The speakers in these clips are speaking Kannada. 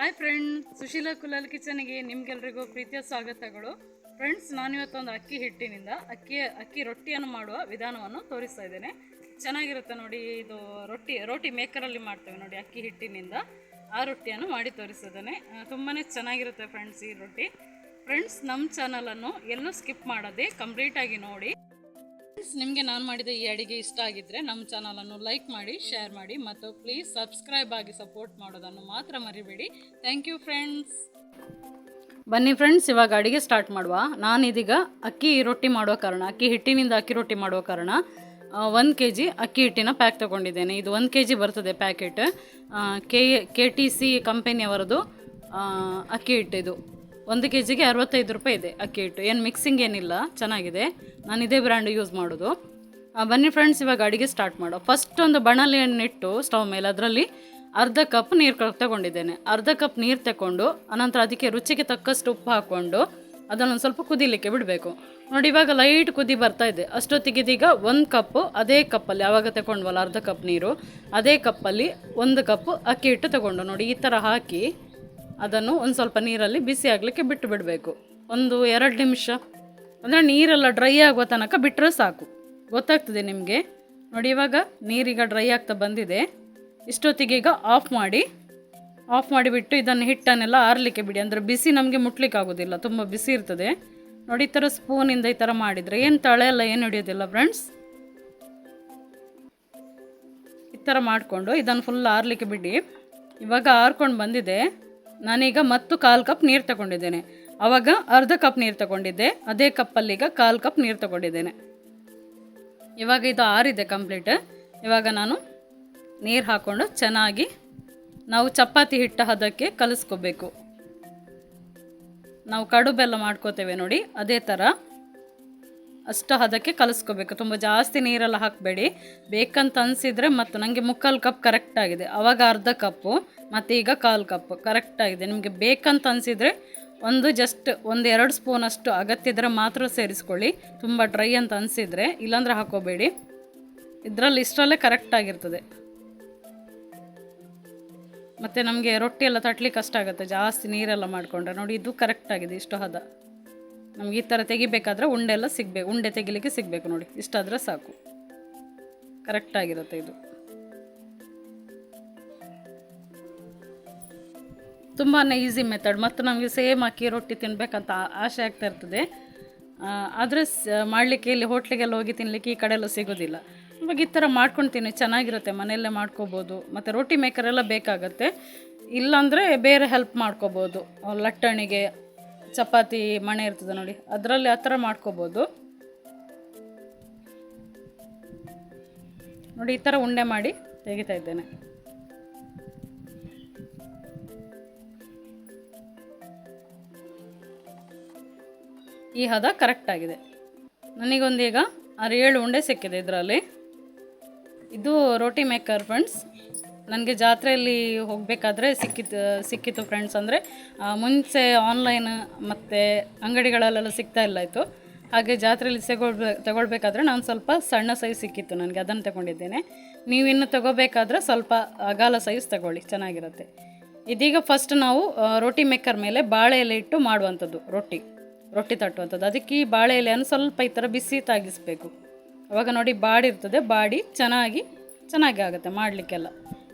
ಹಾಯ್ ಫ್ರೆಂಡ್ಸ್ ಸುಶೀಲಾ ಕುಲಾಲ್ ಕಿಚನ್ಗೆ ನಿಮ್ಗೆಲ್ರಿಗೂ ಪ್ರೀತಿಯ ಸ್ವಾಗತಗಳು. ಫ್ರೆಂಡ್ಸ್ ನಾನು ನಾನಿವತ್ತೊಂದು ಅಕ್ಕಿ ಹಿಟ್ಟಿನಿಂದ ಅಕ್ಕಿ ಅಕ್ಕಿ ರೊಟ್ಟಿಯನ್ನು ಮಾಡುವ ವಿಧಾನವನ್ನು ತೋರಿಸ್ತಾ ಇದ್ದೇನೆ. ಚೆನ್ನಾಗಿರುತ್ತೆ ನೋಡಿ, ಇದು ರೊಟ್ಟಿ ರೊಟ್ಟಿ ಮೇಕರಲ್ಲಿ ಮಾಡ್ತೇವೆ ನೋಡಿ ಅಕ್ಕಿ ಹಿಟ್ಟಿನಿಂದ. ಆ ರೊಟ್ಟಿಯನ್ನು ಮಾಡಿ ತೋರಿಸಿದ್ದೇನೆ ತುಂಬಾ ಚೆನ್ನಾಗಿರುತ್ತೆ ಫ್ರೆಂಡ್ಸ್ ಈ ರೊಟ್ಟಿ. ಫ್ರೆಂಡ್ಸ್ ನಮ್ಮ ಚಾನಲನ್ನು ಎಲ್ಲೂ ಸ್ಕಿಪ್ ಮಾಡದೆ ಕಂಪ್ಲೀಟಾಗಿ ನೋಡಿ. ನಿಮಗೆ ನಾನು ಮಾಡಿದ ಈ ಅಡಿಗೆ ಇಷ್ಟ ಆಗಿದ್ದರೆ ನಮ್ಮ ಚಾನಲನ್ನು ಲೈಕ್ ಮಾಡಿ ಶೇರ್ ಮಾಡಿ ಮತ್ತು ಪ್ಲೀಸ್ ಸಬ್ಸ್ಕ್ರೈಬ್ ಆಗಿ ಸಪೋರ್ಟ್ ಮಾಡೋದನ್ನು ಮಾತ್ರ ಮರಿಬೇಡಿ. ಥ್ಯಾಂಕ್ ಯು ಫ್ರೆಂಡ್ಸ್ ಬನ್ನಿ ಫ್ರೆಂಡ್ಸ್ ಇವಾಗ ಅಡಿಗೆ ಸ್ಟಾರ್ಟ್ ಮಾಡುವ. ನಾನು ಇದೀಗ ಅಕ್ಕಿ ರೊಟ್ಟಿ ಮಾಡುವ ಕಾರಣ, ಅಕ್ಕಿ ಹಿಟ್ಟಿನಿಂದ ಅಕ್ಕಿ ರೊಟ್ಟಿ ಮಾಡುವ ಕಾರಣ ಒಂದು ಕೆ ಜಿ ಅಕ್ಕಿ ಹಿಟ್ಟಿನ ಪ್ಯಾಕ್ ತೊಗೊಂಡಿದ್ದೇನೆ. ಇದು ಒಂದು ಕೆ ಜಿ ಬರ್ತದೆ packet K K T C ಕಂಪೆನಿಯವರದು ಅಕ್ಕಿ ಹಿಟ್ಟಿದು. ಒಂದು ಕೆ ಜಿಗೆ ಅರವತ್ತೈದು ರೂಪಾಯಿ ಇದೆ ಅಕ್ಕಿ ಹಿಟ್ಟು ಏನು ಮಿಕ್ಸಿಂಗ್ ಏನಿಲ್ಲ, ಚೆನ್ನಾಗಿದೆ. ನಾನು ಇದೇ ಬ್ರ್ಯಾಂಡ್ ಯೂಸ್ ಮಾಡೋದು. ಬನ್ನಿ ಫ್ರೆಂಡ್ಸ್ ಇವಾಗ ಅಡುಗೆ ಸ್ಟಾರ್ಟ್ ಮಾಡೋ ಫಸ್ಟ್ ಒಂದು ಬಣಲೆಯನ್ನಿಟ್ಟು ಸ್ಟವ್ ಮೇಲೆ, ಅದರಲ್ಲಿ ಅರ್ಧ ಕಪ್ ನೀರು ತಗೊಂಡಿದ್ದೇನೆ. ಅರ್ಧ ಕಪ್ ನೀರು ತಗೊಂಡು ಅನಂತರ ಅದಕ್ಕೆ ರುಚಿಗೆ ತಕ್ಕಷ್ಟು ಉಪ್ಪು ಹಾಕ್ಕೊಂಡು ಅದನ್ನು ಸ್ವಲ್ಪ ಕುದಿಲಿಕ್ಕೆ ಬಿಡಬೇಕು. ನೋಡಿ, ಇವಾಗ ಲೈಟ್ ಕುದಿ ಬರ್ತಾ ಇದೆ. ಅಷ್ಟೊತ್ತಿಗೆ ಇದೀಗ ಒಂದು ಕಪ್ಪು ಅದೇ ಕಪ್ಪಲ್ಲಿ ಯಾವಾಗ ತಗೊಂಡ್ವಲ್ಲ ಅರ್ಧ ಕಪ್ ನೀರು, ಅದೇ ಕಪ್ಪಲ್ಲಿ ಒಂದು ಕಪ್ ಅಕ್ಕಿ ಹಿಟ್ಟು ತಗೊಂಡು ನೋಡಿ, ಈ ಥರ ಹಾಕಿ ಅದನ್ನು ಒಂದು ಸ್ವಲ್ಪ ನೀರಲ್ಲಿ ಬಿಸಿ ಆಗಲಿಕ್ಕೆ ಬಿಟ್ಟು ಬಿಡಬೇಕು. ಒಂದು ಎರಡು ನಿಮಿಷ. ಅಂದರೆ ನೀರೆಲ್ಲ ಡ್ರೈ ಆಗುವ ತನಕ ಬಿಟ್ಟರೆ ಸಾಕು. ಗೊತ್ತಾಗ್ತದೆ ನಿಮಗೆ? ನೋಡಿ ಇವಾಗ ನೀರೀಗ ಡ್ರೈ ಆಗ್ತಾ ಬಂದಿದೆ. ಇಷ್ಟೊತ್ತಿಗೆ ಈಗ ಆಫ್ ಮಾಡಿ ಆಫ್ ಮಾಡಿಬಿಟ್ಟು ಇದನ್ನು ಹಿಟ್ಟನ್ನೆಲ್ಲ ಆರಲಿಕ್ಕೆ ಬಿಡಿ. ಅಂದರೆ ಬಿಸಿ ನಮಗೆ ಮುಟ್ಲಿಕ್ಕೆ ಆಗೋದಿಲ್ಲ ತುಂಬ ಬಿಸಿ ಇರ್ತದೆ. ನೋಡಿ ಈ ಥರ ಸ್ಪೂನಿಂದ ಈ ಥರ ಮಾಡಿದರೆ ಏನು ತಳೆ ಎಲ್ಲ ಏನು ಹಿಡಿಯೋದಿಲ್ಲ ಫ್ರೆಂಡ್ಸ್ ಈ ಥರ ಮಾಡಿಕೊಂಡು ಇದನ್ನು ಫುಲ್ ಆರಲಿಕ್ಕೆ ಬಿಡಿ. ಇವಾಗ ಆರ್ಕೊಂಡು ಬಂದಿದೆ. ನಾನೀಗ ಮತ್ತು ಕಾಲು ಕಪ್ ನೀರು ತಗೊಂಡಿದ್ದೇನೆ. ಆವಾಗ ಅರ್ಧ ಕಪ್ ನೀರು ತಗೊಂಡಿದ್ದೆ. ಅದೇ ಕಪ್ಪಲ್ಲಿ ಈಗ ಕಾಲು ಕಪ್ ನೀರು ತಗೊಂಡಿದ್ದೇನೆ. ಇವಾಗ ಇದು ಆರಿದೆ ಕಂಪ್ಲೀಟ್. ಇವಾಗ ನಾನು ನೀರು ಹಾಕ್ಕೊಂಡು ಚೆನ್ನಾಗಿ ನಾವು ಚಪಾತಿ ಹಿಟ್ಟು ಹದಕ್ಕೆ ಕಲಿಸ್ಕೋಬೇಕು. ನಾವು ಕಡುಬೆಲ್ಲ ಮಾಡ್ಕೋತೇವೆ ನೋಡಿ, ಅದೇ ಥರ ಅಷ್ಟು ಹದಕ್ಕೆ ಕಲಿಸ್ಕೋಬೇಕು. ತುಂಬ ಜಾಸ್ತಿ ನೀರೆಲ್ಲ ಹಾಕಬೇಡಿ. ಬೇಕಂತ ಅನಿಸಿದರೆ ಮತ್ತು ನನಗೆ ಮುಕ್ಕಾಲು ಕಪ್ ಕರೆಕ್ಟ್ ಆಗಿದೆ. ಆವಾಗ ಅರ್ಧ ಕಪ್ಪು, ಮತ್ತು ಈಗ ಕಾಲು ಕಪ್ ಕರೆಕ್ಟ್ ಆಗಿದೆ. ನಿಮಗೆ ಬೇಕಂತ ಅನಿಸಿದರೆ ಒಂದು ಜಸ್ಟ್ ಒಂದು ಎರಡು ಸ್ಪೂನ್ ಅಷ್ಟು ಅಗತ್ಯ ಇದ್ದರೆ ಮಾತ್ರ ಸೇರಿಸ್ಕೊಳ್ಳಿ. ತುಂಬ ಡ್ರೈ ಅಂತ ಅನಿಸಿದರೆ ಇಲ್ಲಾಂದರೆ ಹಾಕೋಬೇಡಿ. ಇದರಲ್ಲಿ ಇಷ್ಟರಲ್ಲೇ ಕರೆಕ್ಟ್ ಆಗಿರ್ತದೆ. ಮತ್ತು ನಮಗೆ ರೊಟ್ಟಿ ಎಲ್ಲ ತಟ್ಲಿಕ್ಕೆ ಕಷ್ಟ ಆಗುತ್ತೆ. ಜಾಸ್ತಿ ನೀರೆಲ್ಲ ಮಾಡಿಕೊಂಡ್ರೆ. ನೋಡಿ, ಇದು ಕರೆಕ್ಟ್ ಆಗಿದೆ, ಇಷ್ಟು ಹದ. ನಮ್ಗೆ ಈ ಥರ ತೆಗಿಬೇಕಾದ್ರೆ ಉಂಡೆ ಎಲ್ಲ ಸಿಗಬೇಕು, ಉಂಡೆ ತೆಗಿಲಿಕ್ಕೆ ಸಿಗಬೇಕು ನೋಡಿ. ಇಷ್ಟಾದರೆ ಸಾಕು. ಕರೆಕ್ಟಾಗಿರುತ್ತೆ ಇದು. ತುಂಬಾ ಈಸಿ ಮೆಥಡ್ ಮತ್ತು ನಮಗೆ ಸೇಮ್ ಅಕ್ಕಿ ರೊಟ್ಟಿ ತಿನ್ನಬೇಕಂತ ಆಸೆ ಆಗ್ತಾ ಇರ್ತದೆ. ಆದರೆ ಮಾಡಲಿಕ್ಕೆ ಇಲ್ಲಿ ಹೋಟ್ಲಿಗೆಲ್ಲ ಹೋಗಿ ತಿನ್ನಲಿಕ್ಕೆ ಈ ಕಡೆ ಎಲ್ಲ ಸಿಗೋದಿಲ್ಲ. ಇವಾಗ ಈ ಥರ ಮಾಡ್ಕೊಂಡು ತಿನ್ನಿ, ಚೆನ್ನಾಗಿರುತ್ತೆ, ಮನೆಯಲ್ಲೇ ಮಾಡ್ಕೋಬೋದು. ಮತ್ತು ರೊಟ್ಟಿ ಮೇಕರ್ ಎಲ್ಲ ಬೇಕಾಗತ್ತೆ. ಇಲ್ಲಾಂದರೆ ಬೇರೆ ಹೆಲ್ಪ್ ಮಾಡ್ಕೋಬೋದು. ಲಟ್ಟಣಿಗೆ ಚಪಾತಿ ಮಣೆ ಇರ್ತದೆ ನೋಡಿ. ಅದರಲ್ಲಿ ಆ ಥರ ಮಾಡ್ಕೋಬೋದು. ನೋಡಿ, ಈ ಥರ ಉಂಡೆ ಮಾಡಿ ತೆಗಿತಾ ಇದ್ದೇನೆ. ಈ ಹದ ಕರೆಕ್ಟ್ ಆಗಿದೆ. ನನಗೊಂದು ಈಗ ಆರು ಏಳು ಉಂಡೆ ಸಿಕ್ಕಿದೆ ಇದರಲ್ಲಿ. ಇದು ರೋಟಿ ಮೇಕರ್ ಫ್ರೆಂಡ್ಸ್ ನನಗೆ ಜಾತ್ರೆಯಲ್ಲಿ ಹೋಗಬೇಕಾದ್ರೆ ಸಿಕ್ಕಿತ್ತು ಸಿಕ್ಕಿತ್ತು ಫ್ರೆಂಡ್ಸ್ ಅಂದರೆ ಮುಂಚೆ ಆನ್ಲೈನ್ ಮತ್ತು ಅಂಗಡಿಗಳಲ್ಲೆಲ್ಲ ಸಿಗ್ತಾ ಇಲ್ಲ ಇತ್ತು. ಹಾಗೆ ಜಾತ್ರೆಯಲ್ಲಿ ತಗೊಳ್ಬೇ, ತಗೊಳ್ಬೇಕಾದ್ರೆ ನಾನು ಸ್ವಲ್ಪ ಸಣ್ಣ ಸೈಜ್ ಸಿಕ್ಕಿತ್ತು ನನಗೆ, ಅದನ್ನು ತಗೊಂಡಿದ್ದೇನೆ. ನೀವು ಇನ್ನು ತಗೋಬೇಕಾದ್ರೆ ಸ್ವಲ್ಪ ಅಗಾಲ ಸೈಜ್ ತಗೊಳ್ಳಿ, ಚೆನ್ನಾಗಿರುತ್ತೆ. ಇದೀಗ ಫಸ್ಟ್ ನಾವು ರೊಟ್ಟಿ ರೋಟಿ ಮೇಕರ್ ಮೇಲೆ ಬಾಳೆ ಎಲೆ ಇಟ್ಟು ಮಾಡುವಂಥದ್ದು, ರೊಟ್ಟಿ ರೊಟ್ಟಿ ತಟ್ಟುವಂಥದ್ದು. ಅದಕ್ಕೆ ಈ ಬಾಳೆ ಎಲೆಯನ್ನು ಸ್ವಲ್ಪ ಈ ಥರ ಬಿಸಿ ತಾಗಿಸ್ಬೇಕು. ಅವಾಗ ನೋಡಿ ಬಾಡಿರ್ತದೆ, ಬಾಡಿ ಚೆನ್ನಾಗಿ ಚೆನ್ನಾಗಿ ಆಗುತ್ತೆ ಮಾಡಲಿಕ್ಕೆಲ್ಲ.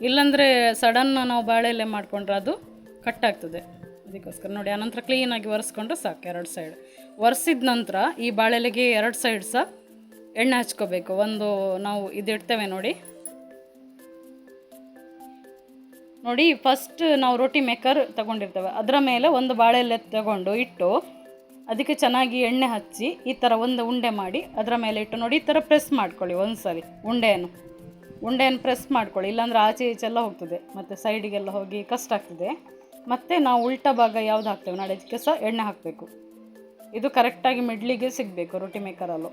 ಇಲ್ಲಾಂದರೆ ಸಡನ್ ನಾವು ಬಾಳೆಲೆ ಮಾಡಿಕೊಂಡ್ರೆ ಅದು ಕಟ್ಟಾಗ್ತದೆ. ಅದಕ್ಕೋಸ್ಕರ ನೋಡಿ, ಆನಂತರ ಕ್ಲೀನಾಗಿ ಒರೆಸ್ಕೊಂಡ್ರೆ ಸಾಕು ಎರಡು ಸೈಡ್ ಒರೆಸಿದ ನಂತರ ಈ ಬಾಳೆಲೆಗೆ ಎರಡು ಸೈಡ್ ಸಹ ಎಣ್ಣೆ ಹಚ್ಕೋಬೇಕು. ಒಂದು ನಾವು ಇದಿಡ್ತೇವೆ ನೋಡಿ. ನೋಡಿ ಫಸ್ಟ್ ನಾವು ರೋಟಿ ಮೇಕರ್ ತಗೊಂಡಿರ್ತೇವೆ. ಅದರ ಮೇಲೆ ಒಂದು ಬಾಳೆಲೆ ತಗೊಂಡು ಇಟ್ಟು ಅದಕ್ಕೆ ಚೆನ್ನಾಗಿ ಎಣ್ಣೆ ಹಚ್ಚಿ ಈ ಥರ ಒಂದು ಉಂಡೆ ಮಾಡಿ ಅದರ ಮೇಲೆ ಇಟ್ಟು ನೋಡಿ, ಈ ಥರ ಪ್ರೆಸ್ ಮಾಡ್ಕೊಳ್ಳಿ ಒಂದು ಸಾರಿ ಉಂಡೆಯನ್ನು. ಉಂಡೆಯನ್ನು ಪ್ರೆಸ್ ಮಾಡ್ಕೊಳ್ಳಿ, ಇಲ್ಲಾಂದ್ರೆ ಆಚೆ ಈಚೆಲ್ಲ ಹೋಗ್ತದೆ. ಮತ್ತು ಸೈಡಿಗೆಲ್ಲ ಹೋಗಿ ಕಷ್ಟ ಆಗ್ತದೆ. ಮತ್ತು ನಾವು ಉಲ್ಟ ಭಾಗ ಯಾವ್ದು ಹಾಕ್ತೇವೆ? ನಾಳೆ ಅದಕ್ಕೆ ಸಹ ಎಣ್ಣೆ ಹಾಕಬೇಕು. ಇದು ಕರೆಕ್ಟಾಗಿ ಮಿಡ್ಲಿಗೆ ಸಿಗಬೇಕು ರೊಟ್ಟಿ ಮೇಕರಲ್ಲೂ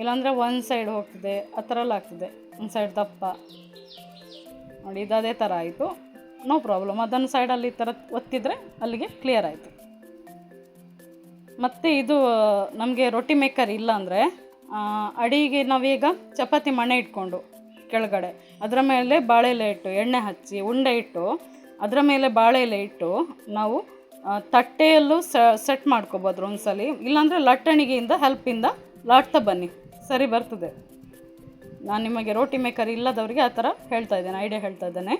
ಇಲ್ಲಾಂದರೆ ಒಂದು ಸೈಡ್ ಹೋಗ್ತದೆ, ಆ ಥರ ಎಲ್ಲ ಆಗ್ತದೆ. ಒಂದು ಸೈಡ್ ದಪ್ಪ. ನೋಡಿ, ಇದು ಅದೇ ಥರ ಆಯಿತು. ನೋ ಪ್ರಾಬ್ಲಮ್ ಅದನ್ನು ಸೈಡಲ್ಲಿ ಈ ಥರ ಒತ್ತಿದರೆ ಅಲ್ಲಿಗೆ ಕ್ಲಿಯರ್ ಆಯಿತು. ಮತ್ತು ಇದು, ನಮಗೆ ರೊಟ್ಟಿ ಮೇಕರ್ ಇಲ್ಲ ಅಂದರೆ ಅಡಿಗೆ ನಾವೀಗ ಚಪಾತಿ ಮಣೆ ಇಟ್ಕೊಂಡು ಕೆಳಗಡೆ. ಅದರ ಮೇಲೆ ಬಾಳೆ ಎಲೆ ಇಟ್ಟು, ಎಣ್ಣೆ ಹಚ್ಚಿ, ಉಂಡೆ ಇಟ್ಟು, ಅದರ ಮೇಲೆ ಬಾಳೆ ಎಲೆ ಇಟ್ಟು ನಾವು ತಟ್ಟೆಯಲ್ಲೂ ಸೆಟ್ ಮಾಡ್ಕೋಬೋದು ಒಂದ್ಸಲಿ. ಇಲ್ಲಾಂದರೆ ಲಟ್ಟಣಿಗೆಯಿಂದ ಹೆಲ್ಪಿಂದ ಲಾಟ್ತಾ ಬನ್ನಿ. ಸರಿ ಬರ್ತದೆ. ನಾನು ನಿಮಗೆ ರೋಟಿ ಮೇಕರ್ ಇಲ್ಲದವರಿಗೆ ಆ ಥರ ಹೇಳ್ತಾ ಇದ್ದೇನೆ ಐಡಿಯಾ ಹೇಳ್ತಾ ಇದ್ದೇನೆ.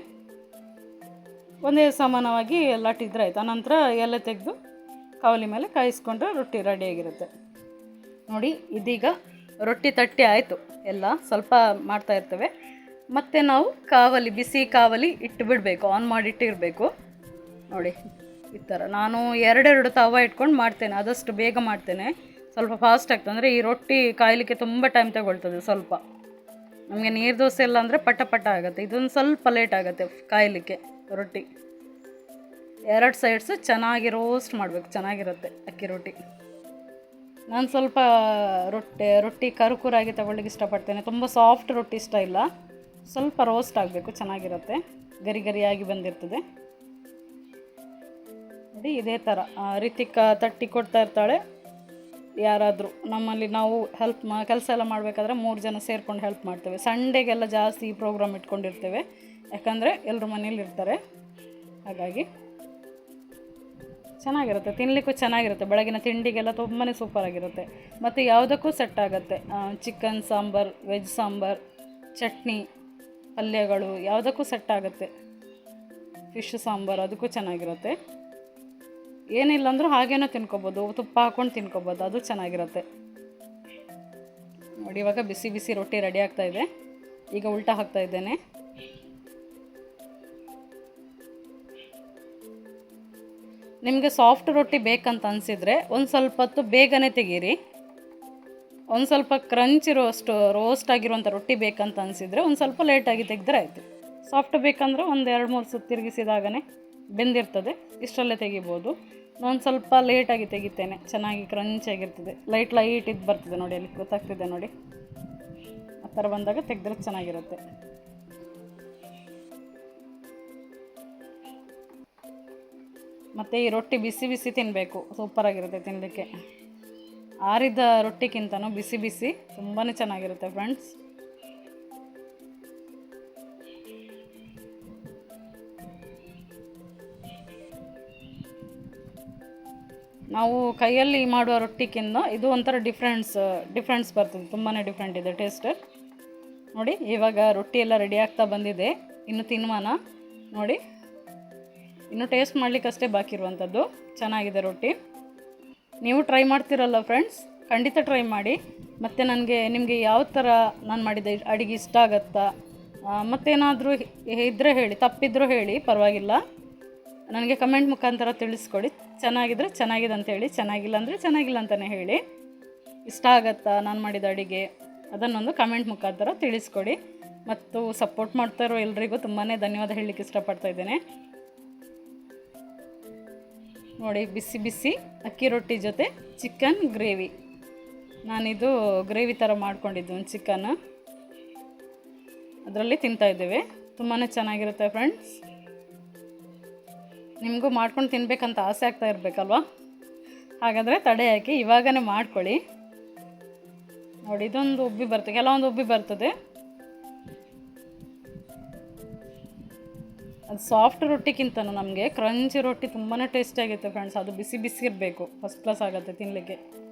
ಒಂದೇ ಸಮಾನವಾಗಿ ಲಟ್ಟಿದ್ರೆ ಆಯ್ತು. ಆನಂತರ ಎಲೆ ತೆಗೆದು ಕಾವಲಿ ಮೇಲೆ ಕಾಯಿಸ್ಕೊಂಡ್ರೆ ರೊಟ್ಟಿ ರೆಡಿಯಾಗಿರುತ್ತೆ ನೋಡಿ, ಇದೀಗ ರೊಟ್ಟಿ ತಟ್ಟಿ ಆಯಿತು. ಎಲ್ಲ ಸ್ವಲ್ಪ ಮಾಡ್ತಾ ಇರ್ತೇವೆ. ಮತ್ತು ನಾವು ಕಾವಲಿ, ಬಿಸಿ ಕಾವಲಿ ಇಟ್ಟು ಬಿಡಬೇಕು. ಆನ್ ಮಾಡಿ ಇಟ್ಟಿರಬೇಕು. ನೋಡಿ, ಈ ಥರ. ನಾನು ಎರಡೆರಡು ತವ ಇಟ್ಕೊಂಡು ಮಾಡ್ತೇನೆ. ಆದಷ್ಟು ಬೇಗ ಮಾಡ್ತೇನೆ. ಸ್ವಲ್ಪ ಫಾಸ್ಟ್ ಆಗ್ತದೆ. ಅಂದರೆ ಈ ರೊಟ್ಟಿ ಕಾಯಲಿಕ್ಕೆ ತುಂಬ ಟೈಮ್ ತಗೊಳ್ತದೆ ಸ್ವಲ್ಪ. ನಮಗೆ ನೀರು ದೋಸೆ ಎಲ್ಲ ಅಂದರೆ ಪಟ ಪಟ ಆಗುತ್ತೆ. ಇದೊಂದು ಸ್ವಲ್ಪ ಲೇಟ್ ಆಗುತ್ತೆ ಕಾಯಲಿಕ್ಕೆ ರೊಟ್ಟಿ. ಎರಡು ಸೈಡ್ಸು ಚೆನ್ನಾಗಿ ರೋಸ್ಟ್ ಮಾಡಬೇಕು. ಚೆನ್ನಾಗಿರುತ್ತೆ ಅಕ್ಕಿ ರೊಟ್ಟಿ. ನಾನು ಸ್ವಲ್ಪ ರೊಟ್ಟಿ ರೊಟ್ಟಿ ಕರುಕುರಾಗಿ ತಗೊಳ್ಳಿಕ್ಕೆ ಇಷ್ಟಪಡ್ತೇನೆ. ತುಂಬ ಸಾಫ್ಟ್ ರೊಟ್ಟಿ ಇಷ್ಟ ಇಲ್ಲ. ಸ್ವಲ್ಪ ರೋಸ್ಟ್ ಆಗಬೇಕು, ಚೆನ್ನಾಗಿರುತ್ತೆ. ಗರಿ ಗರಿಯಾಗಿ ಬಂದಿರ್ತದೆ. ನೋಡಿ, ಇದೇ ಥರ ರೀತಿಕ ತಟ್ಟಿ ಕೊಡ್ತಾ ಇರ್ತಾಳೆ. ಯಾರಾದರೂ ನಮ್ಮಲ್ಲಿ ನಾವು ಹೆಲ್ಪ್ ಮಾ, ಕೆಲಸ ಎಲ್ಲ ಮಾಡಬೇಕಾದ್ರೆ ಮೂರು ಜನ ಸೇರ್ಕೊಂಡು ಹೆಲ್ಪ್ ಮಾಡ್ತೇವೆ. ಸಂಡೇಗೆಲ್ಲ ಜಾಸ್ತಿ ಪ್ರೋಗ್ರಾಮ್ ಇಟ್ಕೊಂಡಿರ್ತೇವೆ. ಯಾಕಂದರೆ ಎಲ್ಲರೂ ಮನೇಲಿ ಇರ್ತಾರೆ. ಹಾಗಾಗಿ ಚೆನ್ನಾಗಿರುತ್ತೆ ತಿನ್ನಲಿಕ್ಕೂ ಚೆನ್ನಾಗಿರುತ್ತೆ, ಬೆಳಗಿನ ತಿಂಡಿಗೆಲ್ಲ ತುಂಬಾ ಸೂಪರಾಗಿರುತ್ತೆ ಮತ್ತು ಯಾವುದಕ್ಕೂ ಸೆಟ್ ಆಗುತ್ತೆ. ಚಿಕನ್ ಸಾಂಬಾರ್ ವೆಜ್ ಸಾಂಬಾರ್, ಚಟ್ನಿ, ಪಲ್ಯಗಳು, ಯಾವುದಕ್ಕೂ ಸೆಟ್ ಆಗುತ್ತೆ. ಫಿಶ್ ಸಾಂಬಾರು, ಅದಕ್ಕೂ ಚೆನ್ನಾಗಿರುತ್ತೆ. ಏನಿಲ್ಲ ಅಂದರೂ ಹಾಗೇನೋ ತಿನ್ಕೋಬೋದು, ತುಪ್ಪ ಹಾಕ್ಕೊಂಡು ತಿನ್ಕೋಬೋದು, ಅದು ಚೆನ್ನಾಗಿರುತ್ತೆ. ನೋಡಿ, ಇವಾಗ ಬಿಸಿ ಬಿಸಿ ರೊಟ್ಟಿ ರೆಡಿ ಆಗ್ತಾ ಇದೆ. ಈಗ ಉಲ್ಟಾ ಹಾಕ್ತಾ ನಿಮಗೆ ಸಾಫ್ಟ್ ರೊಟ್ಟಿ ಬೇಕಂತ ಅನಿಸಿದರೆ ಒಂದು ಸ್ವಲ್ಪ ಹೊತ್ತು ಬೇಗನೆ ತೆಗೀರಿ. ಒಂದು ಸ್ವಲ್ಪ ಕ್ರಂಚ್ ರೋಸ್ಟ್ ರೋಸ್ಟ್ ಆಗಿರುವಂಥ ರೊಟ್ಟಿ ಬೇಕಂತ ಅನಿಸಿದರೆ ಒಂದು ಸ್ವಲ್ಪ ಲೇಟಾಗಿ ತೆಗೆದ್ರೆ ಆಯಿತು. ಸಾಫ್ಟ್ ಬೇಕಂದ್ರೆ ಒಂದು ಎರಡು ಮೂರು ಸುತ್ತು ತಿರುಗಿಸಿದಾಗನೇ ಬೆಂದಿರ್ತದೆ. ಇಷ್ಟರಲ್ಲೇ ತೆಗಿಬೋದು. ನಾನು ಸ್ವಲ್ಪ ಲೇಟಾಗಿ ತೆಗಿತೇನೆ. ಚೆನ್ನಾಗಿ ಕ್ರಂಚ್ ಆಗಿರ್ತದೆ. ಲೈಟ್ ಲೈಟ್ ಇದು ಬರ್ತದೆ ನೋಡಿ ಅಲ್ಲಿ, ಗೊತ್ತಾಗ್ತಿದೆ ನೋಡಿ. ಆ ಥರ ಬಂದಾಗ ತೆಗೆದ್ರೆ ಚೆನ್ನಾಗಿರುತ್ತೆ. ಮತ್ತು ಈ ರೊಟ್ಟಿ ಬಿಸಿ ಬಿಸಿ ತಿನ್ನಬೇಕು ಸೂಪರಾಗಿರುತ್ತೆ ತಿನ್ನಲಿಕ್ಕೆ ಆರಿದ ರೊಟ್ಟಿಗಿಂತನೂ ಬಿಸಿ ಬಿಸಿ ತುಂಬಾ ಚೆನ್ನಾಗಿರುತ್ತೆ ಫ್ರೆಂಡ್ಸ್ ನಾವು ಕೈಯಲ್ಲಿ ಮಾಡುವ ರೊಟ್ಟಿಗಿಂತ ಇದು ಒಂಥರ ಡಿಫ್ರೆನ್ಸ್ ಡಿಫ್ರೆನ್ಸ್ ಬರ್ತದೆ. ತುಂಬಾ ಡಿಫ್ರೆಂಟ್ ಇದೆ ಟೇಸ್ಟ್ ನೋಡಿ, ಇವಾಗ ರೊಟ್ಟಿ ಎಲ್ಲ ರೆಡಿ ಆಗ್ತಾ ಬಂದಿದೆ. ಇನ್ನು ತಿನ್ನುವನ? ನೋಡಿ. ಇನ್ನು ಟೇಸ್ಟ್ ಮಾಡಲಿಕ್ಕಷ್ಟೇ ಬಾಕಿ ಇರುವಂಥದ್ದು. ಚೆನ್ನಾಗಿದೆ ರೊಟ್ಟಿ. ನೀವು ಟ್ರೈ ಮಾಡ್ತಿರಲ್ಲ ಫ್ರೆಂಡ್ಸ್ ಖಂಡಿತ ಟ್ರೈ ಮಾಡಿ. ಮತ್ತು ನನಗೆ, ನಿಮಗೆ ಯಾವ ಥರ ನಾನು ಮಾಡಿದ ಅಡುಗೆ ಇಷ್ಟ ಆಗತ್ತಾ? ಮತ್ತೇನಾದರೂ ಇದ್ದರೆ ಹೇಳಿ, ತಪ್ಪಿದ್ರೂ ಹೇಳಿ, ಪರವಾಗಿಲ್ಲ. ನನಗೆ ಕಮೆಂಟ್ ಮುಖಾಂತರ ತಿಳಿಸ್ಕೊಡಿ. ಚೆನ್ನಾಗಿದ್ರೆ ಚೆನ್ನಾಗಿದೆ ಅಂತ ಹೇಳಿ, ಚೆನ್ನಾಗಿಲ್ಲ ಅಂದರೆ ಚೆನ್ನಾಗಿಲ್ಲ ಅಂತಲೇ ಹೇಳಿ. ಇಷ್ಟ ಆಗತ್ತಾ ನಾನು ಮಾಡಿದ ಅಡುಗೆ? ಅದನ್ನೊಂದು ಕಮೆಂಟ್ ಮುಖಾಂತರ ತಿಳಿಸ್ಕೊಡಿ. ಮತ್ತು ಸಪೋರ್ಟ್ ಮಾಡ್ತಾ ಇರೋ ಎಲ್ರಿಗೂ ತುಂಬಾ ಧನ್ಯವಾದ ಹೇಳಲಿಕ್ಕೆ ಇಷ್ಟಪಡ್ತಾ ಇದ್ದೇನೆ. ನೋಡಿ, ಬಿಸಿ ಬಿಸಿ ಅಕ್ಕಿ ರೊಟ್ಟಿ ಜೊತೆ ಚಿಕನ್ ಗ್ರೇವಿ. ನಾನಿದು ಗ್ರೇವಿ ಥರ ಮಾಡ್ಕೊಂಡಿದ್ದು ಒಂದು ಚಿಕನ್. ಅದರಲ್ಲಿ ತಿಂತಾ ಇದ್ದೇವೆ. ತುಂಬಾ ಚೆನ್ನಾಗಿರುತ್ತೆ ಫ್ರೆಂಡ್ಸ್ ನಿಮಗೂ ಮಾಡ್ಕೊಂಡು ತಿನ್ನಬೇಕಂತ ಆಸೆ ಆಗ್ತಾ ಇರಬೇಕಲ್ವಾ? ಹಾಗಾದರೆ ತಡೆ ಹಾಕಿ, ಇವಾಗನೇ ಮಾಡ್ಕೊಳ್ಳಿ. ನೋಡಿ, ಇದೊಂದು ಉಬ್ಬಿ ಬರ್ತದೆ, ಕೆಲವೊಂದು ಉಬ್ಬಿ ಬರ್ತದೆ. ಸಾಫ್ಟ್ ರೊಟ್ಟಿಗಿಂತ ನಮಗೆ ಕ್ರಂಚಿ ರೊಟ್ಟಿ ತುಂಬಾ ಟೇಸ್ಟಿಯಾಗಿತ್ತು ಫ್ರೆಂಡ್ಸ್ ಅದು ಬಿಸಿ ಬಿಸಿ ಇರಬೇಕು. ಫಸ್ಟ್ ಕ್ಲಾಸ್ ಆಗುತ್ತೆ ತಿನ್ನಲಿಕ್ಕೆ